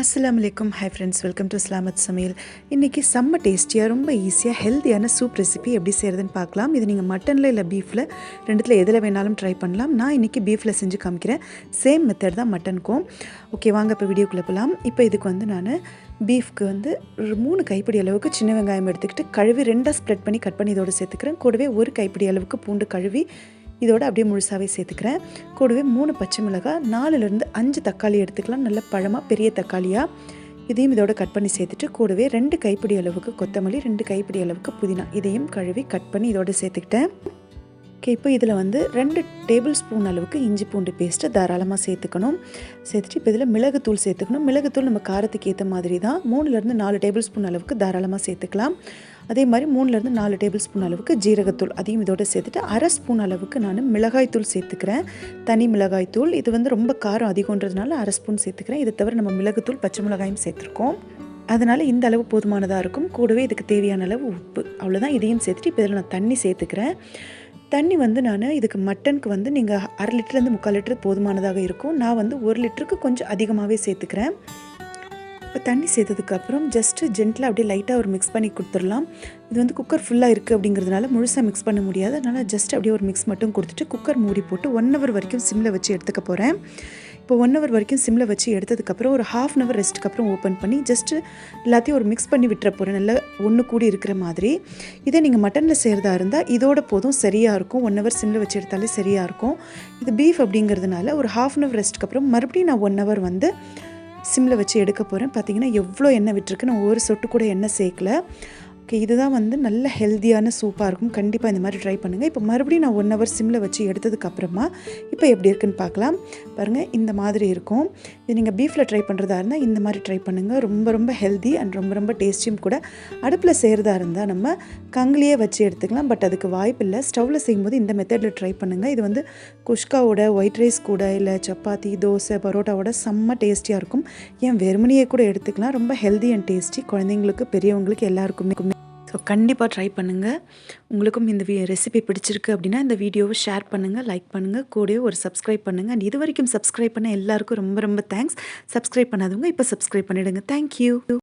அஸ்லாம் வலைக்கம் hi friends welcome to Islamath சமையல் இன்றைக்கி செம்ம டேஸ்டியாக ரொம்ப ஈஸியாக ஹெல்த்தியான சூப் ரெசிபி எப்படி செய்கிறதுன்னு பார்க்கலாம். இது நீங்கள் மட்டனில் இல்லை பீஃபில் ரெண்டுத்தில் எதில் வேணாலும் ட்ரை பண்ணலாம். நான் இன்றைக்கி பீஃபில் செஞ்சு காமிக்கிறேன். சேம் மெத்தட் தான் மட்டனுக்கும் ஓகே வாங்க இப்போ வீடியோக்குள்ளே போகலாம் இப்போ இதுக்கு வந்து நான் பீஃப்க்கு வந்து ஒரு மூணு கைப்பிடி அளவுக்கு சின்ன வெங்காயம் எடுத்துக்கிட்டு கழுவி ரெண்டாக ஸ்ப்ரெட் பண்ணி கட் பண்ணி இதோடு சேர்த்துக்கிறேன். கூடவே ஒரு கைப்பிடி அளவுக்கு பூண்டு கழுவி இதோட அப்படியே முழுசாகவே சேர்த்துக்கிறேன். கூடவே மூணு பச்சை மிளகாய் நாலுலேருந்து அஞ்சு தக்காளி எடுத்துக்கலாம். நல்ல பழமாக பெரிய தக்காளியாக இதையும் இதோட கட் பண்ணி சேர்த்துட்டு கூடவே ரெண்டு கைப்பிடி அளவுக்கு கொத்தமல்லி ரெண்டு கைப்பிடி அளவுக்கு புதினா. இதையும் கழுவி கட் பண்ணி இதோட சேர்த்துக்கிட்டேன். ஓகே இப்போ இதில் வந்து ரெண்டு டேபிள் ஸ்பூன் அளவுக்கு இஞ்சி பூண்டு பேஸ்ட்டு தாராளமாக சேர்த்துக்கணும். சேர்த்துட்டு இப்போ இதில் மிளகுத்தூள் சேர்த்துக்கணும். மிளகுத்தூள் நம்ம காரத்துக்கு ஏற்ற மாதிரி தான் மூணுலேருந்து நாலு டேபிள் ஸ்பூன் அளவுக்கு தாராளமாக சேர்த்துக்கலாம். அதே மாதிரி மூணுலேருந்து நாலு டேபிள் ஸ்பூன் அளவுக்கு ஜீரகத்தூள் அதையும் இதோட சேர்த்துட்டு அரை ஸ்பூன் அளவுக்கு நான் மிளகாய்த்தூள் சேர்த்துக்கிறேன். தனி மிளகாய்த்தூள் இது வந்து ரொம்ப காரம் அதிகன்றதுனால அரை ஸ்பூன் சேர்த்துக்கிறேன். இதை தவிர நம்ம மிளகுத்தூள் பச்சை மிளகாயும் சேர்த்துருக்கோம். அதனால் இந்த அளவு போதுமானதாக இருக்கும். கூடவே இதுக்கு தேவையான அளவு உப்பு அவ்வளோதான் இதையும் சேர்த்துட்டு இப்போ இதில் நான் தண்ணி சேர்த்துக்கிறேன். தண்ணி வந்து நான் இதுக்கு மட்டனுக்கு வந்து நீங்கள் அரை லிட்டர்லேருந்து முக்கால் லிட்டர் போதுமானதாக இருக்கும். நான் வந்து ஒரு லிட்டருக்கு கொஞ்சம் அதிகமாகவே சேர்த்துக்கிறேன். இப்போ தண்ணி சேர்த்ததுக்கப்புறம் ஜஸ்ட்டு ஜென்டில் அப்படியே லைட்டாக ஒரு மிக்ஸ் பண்ணி கொடுத்துடலாம். இது வந்து குக்கர் ஃபுல்லாக இருக்குது அப்படிங்கிறதுனால முழுசாக மிக்ஸ் பண்ண முடியாது. அதனால் ஜஸ்ட் அப்படியே ஒரு மிக்ஸ் மட்டும் கொடுத்துட்டு குக்கர் மூடி போட்டு ஒன் ஹவர் வரைக்கும் சிம்மில் வச்சு எடுத்துக்க போகிறேன் இப்போ ஒன் ஹவர் வரைக்கும் சிம்மில் வச்சு எடுத்ததுக்கப்புறம் ஒரு ஹாஃப் அன் ஹவர் ரெஸ்ட்டுக்கு அப்புறம் ஓப்பன் பண்ணி ஜஸ்ட்டு எல்லாத்தையும் ஒரு மிக்ஸ் பண்ணி விட்டுற போகிறேன் நல்லா ஒன்று கூடி இருக்கிற மாதிரி. இதே நீங்கள் மட்டனில் செய்கிறதா இருந்தால் இதோட போதும் சரியாக இருக்கும். ஒன் ஹவர் சிம்மில் வச்சு எடுத்தாலே சரியாக இருக்கும். இது பீஃப் அப்படிங்கிறதுனால ஒரு ஹாஃப் அன் ஹவர் ரெஸ்ட்டுக்கு அப்புறம் மறுபடியும் நான் ஒன் ஹவர் வந்து சிம்மில் வச்சு எடுக்க போகிறேன் பார்த்தீங்கன்னா எவ்வளோ எண்ணெய் விட்டுருக்கு. நான் ஒரு சொட்டு கூட எண்ணெய் சேர்க்கல. ஓகே இதுதான் வந்து நல்ல ஹெல்த்தியான சூப்பாக இருக்கும். கண்டிப்பாக இந்த மாதிரி ட்ரை பண்ணுங்கள் இப்போ மறுபடியும் நான் ஒன் ஹவர் சிம்மில் வச்சு எடுத்ததுக்கப்புறமா இப்போ எப்படி இருக்குன்னு பார்க்கலாம். பாருங்கள் இந்த மாதிரி இருக்கும். இது நீங்கள் பீஃபில் ட்ரை பண்ணுறதா இருந்தால் இந்த மாதிரி ட்ரை பண்ணுங்கள் ரொம்ப ரொம்ப ஹெல்தி அண்ட் ரொம்ப ரொம்ப டேஸ்டியும் கூட. அடுப்பில் செய்கிறதா இருந்தால் நம்ம கங்கிலியே வச்சு எடுத்துக்கலாம். பட் அதுக்கு வாய்ப்பு இல்லை. ஸ்டவ்வில் செய்யும்போது இந்த மெத்தடில் ட்ரை பண்ணுங்கள் இது வந்து குஷ்காவோட ஒயிட் ரைஸ் கூட இல்லை சப்பாத்தி தோசை பரோட்டாவோட செம்ம டேஸ்டியாக இருக்கும். ஏன் வெறுமனியை கூட எடுத்துக்கலாம். ரொம்ப ஹெல்தி அண்ட் டேஸ்டி குழந்தைங்களுக்கு பெரியவங்களுக்கு எல்லாருக்குமே ஸோ கண்டிப்பாக ட்ரை பண்ணுங்கள் உங்களுக்கும் இந்த வி ரெசிபி பிடிச்சிருக்கு அப்படின்னா இந்த வீடியோவை ஷேர் பண்ணுங்கள் லைக் பண்ணுங்கள் கூடவே ஒரு சப்ஸ்கிரைப் பண்ணுங்கள் அண்ட் இது வரைக்கும் சப்ஸ்கிரைப் பண்ண எல்லாருக்கும் ரொம்ப ரொம்ப தேங்க்ஸ் சப்ஸ்கிரைப் பண்ணாதவங்க இப்போ சப்ஸ்கிரைப் பண்ணிவிடுங்க தேங்க்யூ